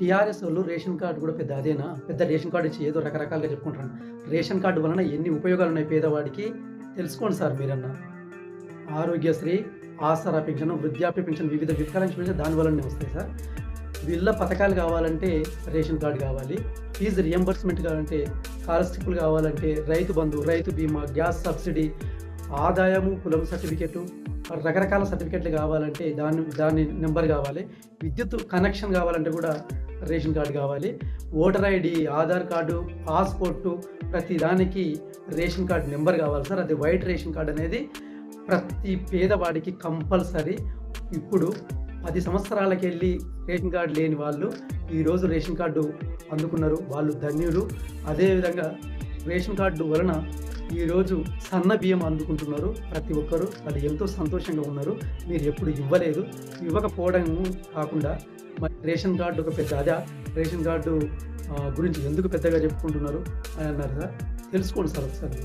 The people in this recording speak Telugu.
టీఆర్ఎస్ వాళ్ళు రేషన్ కార్డు కూడా పెద్ద అదేనా? పెద్ద రేషన్ కార్డు ఇచ్చి ఏదో రకరకాలుగా చెప్పుకుంటారు రేషన్ కార్డు వలన ఎన్ని ఉపయోగాలు ఉన్నాయి పేదవాడికి? తెలుసుకోండి సార్ మీరన్నా. ఆరోగ్యశ్రీ ఆసరా పెన్షన్ వృద్ధాప్య పెన్షన్ వివిధ వికలాంశ పెన్షన్ దాని వల్లనే వస్తాయి సార్. వీళ్ళ పథకాలు కావాలంటే రేషన్ కార్డు కావాలి. ఫీజు రియంబర్స్మెంట్ కావాలంటే స్కాలర్షిప్లు కావాలంటే రైతు బంధు రైతు బీమా గ్యాస్ సబ్సిడీ ఆదాయము కులం సర్టిఫికెట్ రకరకాల సర్టిఫికెట్లు కావాలంటే దాని దాని నెంబర్ కావాలి. విద్యుత్ కనెక్షన్ కావాలంటే కూడా రేషన్ కార్డు కావాలి. Voter ID Aadhaar card passport ప్రతి దానికి రేషన్ కార్డు నెంబర్ కావాలి సార్. అది వైట్ రేషన్ కార్డు అనేది ప్రతి పేదవాడికి కంపల్సరీ. ఇప్పుడు పది సంవత్సరాలకి వెళ్ళి రేషన్ కార్డు లేని వాళ్ళు ఈరోజు రేషన్ కార్డు అందుకున్నారు. వాళ్ళు ధన్యులు. అదేవిధంగా రేషన్ కార్డు వలన ఈరోజు సన్న బియ్యం అందుకుంటున్నారు. ప్రతి ఒక్కరూ. అది ఎంతో సంతోషంగా ఉన్నారు. మీరు ఎప్పుడు ఇవ్వలేదు. ఇవ్వకపోవడం కాకుండా మరి రేషన్ కార్డు ఒక పెద్ద అదా రేషన్ కార్డు గురించి ఎందుకు పెద్దగా చెప్పుకుంటున్నారు అని అన్నారు సార్. తెలుసుకోండి సార్ ఒకసారి.